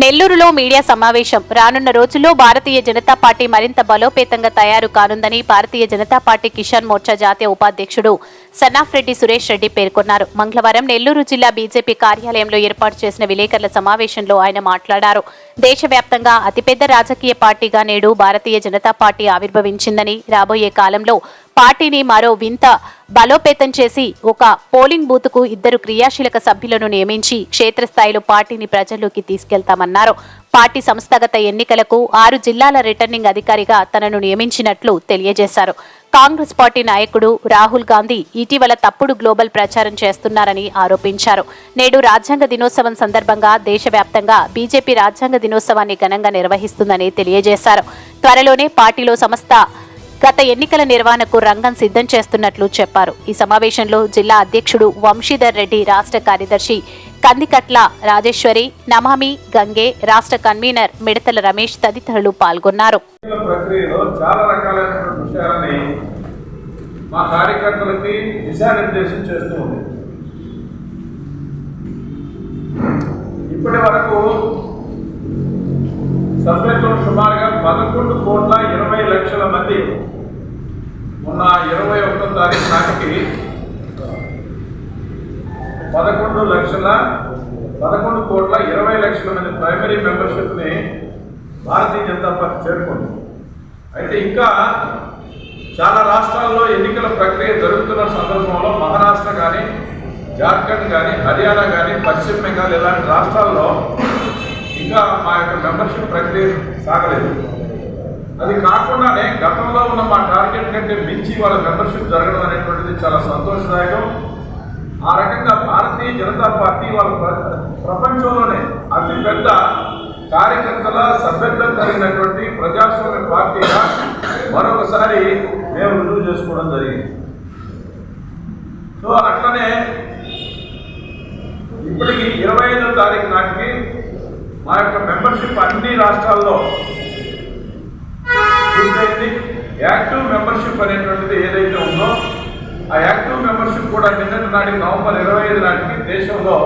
నెల్లూరులో మీడియా సమావేశం. రానున్న రోజుల్లో భారతీయ జనతా పార్టీ మరింత బలోపేతంగా తయారు కానుందని భారతీయ జనతా పార్టీ కిసాన్ మోర్చా జాతీయ ఉపాధ్యక్షుడు సన్నాఫ్రెడ్డి సురేష్ రెడ్డి పేర్కొన్నారు. మంగళవారం నెల్లూరు జిల్లా బీజేపీ కార్యాలయంలో ఏర్పాటు చేసిన విలేకరుల సమావేశంలో ఆయన మాట్లాడారు. దేశవ్యాప్తంగా అతిపెద్ద రాజకీయ పార్టీగా నేడు భారతీయ జనతా పార్టీ ఆవిర్భవించిందని రాబోయే కాలంలో పార్టీని మరో వింత బలోపేతం చేసి ఒక పోలింగ్ బూత్కు ఇద్దరు క్రియాశీలక సభ్యులను నియమించి క్షేత్రస్థాయిలో పార్టీని ప్రజల్లోకి తీసుకెళ్తామన్నారు. పార్టీ సంస్థాగత ఎన్నికలకు ఆరు జిల్లాల రిటర్నింగ్ అధికారిగా తనను నియమించినట్లు తెలియజేశారు. కాంగ్రెస్ పార్టీ నాయకుడు రాహుల్ గాంధీ ఇటీవల తప్పుడు గ్లోబల్ ప్రచారం చేస్తున్నారని ఆరోపించారు. నేడు రాజ్యాంగ దినోత్సవం సందర్భంగా దేశవ్యాప్తంగా బీజేపీ రాజ్యాంగ దినోత్సవాన్ని ఘనంగా నిర్వహిస్తుందని తెలియజేశారు. త్వరలోనే పార్టీలో సంస్థ గత ఎన్నికల నిర్వహణకు రంగం సిద్ధం చేస్తున్నట్లు చెప్పారు. ఈ సమావేశంలో జిల్లా అధ్యక్షుడు వంశీధర్ రెడ్డి రాష్ట్ర కార్యదర్శి కందికట్ల రాజేశ్వరి నమామి గంగే రాష్ట్ర కన్వీనర్ మిడతల రమేష్ తదితరులు పాల్గొన్నారు. మా కార్యకర్తలకి దిశానిర్దేశం చేస్తూ ఉంది. ఇప్పటి వరకు సభ్యత్వం సుమారుగా పదకొండు కోట్ల ఇరవై లక్షల మంది ఉన్న ఇరవై ఒకటో తారీఖు నాటికి పదకొండు లక్షల పదకొండు కోట్ల ఇరవై లక్షల మంది ప్రైమరీ మెంబర్షిప్ని భారతీయ జనతా పార్టీ చేరుకుంది. అయితే ఇంకా చాలా రాష్ట్రాల్లో ఎన్నికల ప్రక్రియ జరుగుతున్న సందర్భంలో మహారాష్ట్ర కానీ జార్ఖండ్ కానీ హర్యానా కానీ పశ్చిమ బెంగాల్ ఇలాంటి రాష్ట్రాల్లో ఇంకా మా యొక్క మెంబర్షిప్ ప్రక్రియ సాగలేదు. అది కాకుండానే గతంలో ఉన్న మా టార్గెట్ కంటే మించి వాళ్ళ మెంబర్షిప్ జరగడం అనేటువంటిది చాలా సంతోషదాయకం. ఆ రకంగా భారతీయ జనతా పార్టీ వాళ్ళ ప్ర- ప్రపంచంలోనే అతిపెద్ద కార్యకర్తల సభ్యత్వం కలిగినటువంటి ప్రజాస్వామ్య పార్టీగా మరొకసారి మేము రుజువు చేసుకోవడం జరిగింది. సో అట్లనే ఇప్పటికి ఇరవై ఐదో తారీఖు నాటికి మా యొక్క మెంబర్షిప్ అన్ని రాష్ట్రాల్లో పూర్తయింది. యాక్టివ్ మెంబర్షిప్ అనేటువంటిది ఏదైతే ఉందో ఆ యాక్టివ్ మెంబర్షిప్ కూడా నిన్నటి నాటికి నవంబర్ ఇరవై ఐదు నాటికి దేశంలో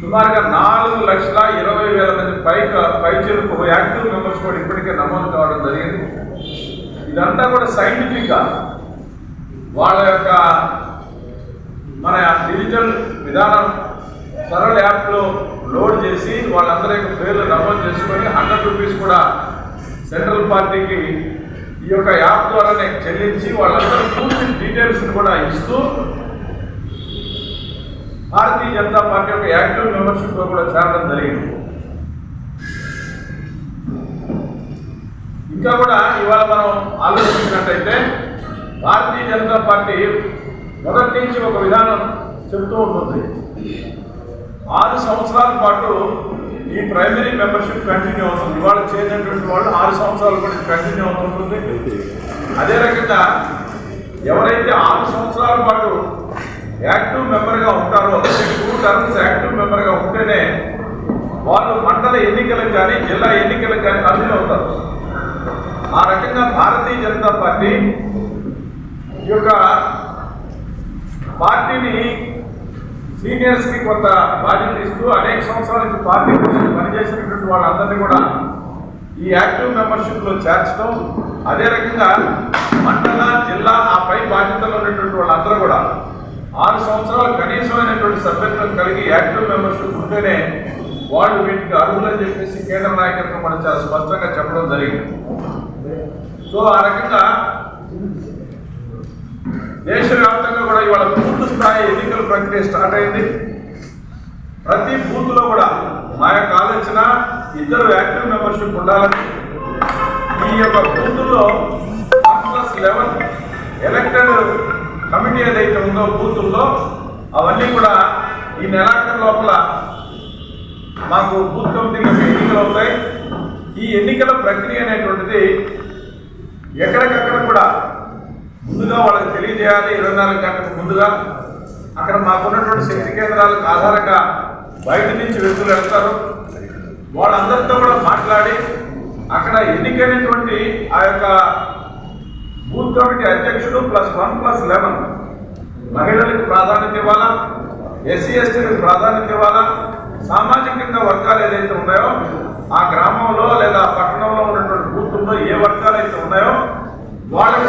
సుమారుగా నాలుగు లక్షల ఇరవై వేల మంది పై పైచేలకు యాక్టివ్ మెంబర్స్ కూడా ఇప్పటికే నమోదు కావడం జరిగింది. ఇదంతా కూడా సైంటిఫిక్గా వాళ్ళ యొక్క మన డిజిటల్ విధానం సరళ యాప్లో లోడ్ చేసి వాళ్ళందరి యొక్క పేర్లు నమోదు చేసుకొని హండ్రెడ్ రూపీస్ కూడా సెంట్రల్ పార్టీకి ఈ యొక్క యాప్ ద్వారానే చెల్లించి వాళ్ళందరూ పూర్తి డీటెయిల్స్ కూడా ఇస్తూ భారతీయ జనతా పార్టీ యొక్క యాక్టివ్ మెంబర్షిప్లో కూడా చేరడం జరిగింది. ఇంకా కూడా ఇవాళ మనం ఆలోచించినట్టయితే భారతీయ జనతా పార్టీ మొదటి నుంచి ఒక విధానం చెబుతూ ఉంటుంది. ఆరు సంవత్సరాల పాటు ఈ ప్రైమరీ మెంబర్షిప్ కంటిన్యూ అవుతుంది. ఇవాళ చేరినటువంటి వాళ్ళు ఆరు సంవత్సరాలు కూడా కంటిన్యూ అవుతుంటుంది. అదే రకంగా ఎవరైతే ఆరు సంవత్సరాల పాటు యాక్టివ్ మెంబర్గా ఉంటారో టూ టర్మ్స్ యాక్టివ్ మెంబర్గా ఉంటేనే వాళ్ళు మండల ఎన్నికలకు కానీ జిల్లా ఎన్నికలకు కానీ అర్హులు అవుతారు. ఆ రకంగా భారతీయ జనతా పార్టీ ఈ యొక్క పార్టీని సీనియర్స్కి కొంత బాధ్యత ఇస్తూ అనేక సంవత్సరాల నుంచి పార్టీ కోసం పనిచేసినటువంటి వాళ్ళందరినీ కూడా ఈ యాక్టివ్ మెంబర్షిప్లో చేర్చడం అదే రకంగా మండల జిల్లా ఆ పై బాధ్యతలో ఉన్నటువంటి వాళ్ళందరూ కూడా ఆరు సంవత్సరాలు కనీసమైనటువంటి సభ్యత్వం కలిగి యాక్టివ్ మెంబర్షిప్ ఉంటేనే వాళ్ళు వీటికి అర్హులని చెప్పేసి కేంద్ర నాయకత్వం మనం చాలా స్పష్టంగా చెప్పడం జరిగింది. సో ఆ రకంగా దేశవ్యాప్తంగా కూడా ఇవాళ పూర్తి స్థాయి ఎన్నికల ప్రక్రియ స్టార్ట్ అయింది. ప్రతి బూత్లో కూడా మా యొక్క ఆలోచన ఇద్దరు యాక్టివ్ మెంబర్షిప్ ఉండాలని. ఈ యొక్క బూత్లో ప్లస్ లెవెన్ ఎలక్టెడ్ కమిటీ ఏదైతే ఉందో బూతుల్లో అవన్నీ కూడా ఈ నెలాఖరు లోపల మాకు బూత్ కమిటీ ఎన్నికలు అవుతాయి. ఈ ఎన్నికల ప్రక్రియ అనేటువంటిది ఎక్కడికక్కడ కూడా ముందుగా వాళ్ళకి తెలియజేయాలి ఇరవై నాలుగు గంటలకు ముందుగా. అక్కడ మాకున్నటువంటి శక్తి కేంద్రాలకు ఆధారంగా బయట నుంచి వ్యక్తులు వెళ్తారు. వాళ్ళందరితో కూడా మాట్లాడి అక్కడ ఎన్నికైనటువంటి ఆ యొక్క బూత్ కమిటీ అధ్యక్షుడు ప్లస్ వన్ ప్లస్ లెవెన్ మహిళలకు ప్రాధాన్యత ఇవ్వాలా? ఎస్సీ ఎస్టీలకు ప్రాధాన్యత ఇవ్వాలా? సామాజికంగా వర్గాలు ఏదైతే ఉన్నాయో ఆ గ్రామంలో లేదా పట్టణంలో ఉన్నటువంటి బూతుల్లో ఏ వర్గాలు అయితే ఉన్నాయో వాళ్ళకి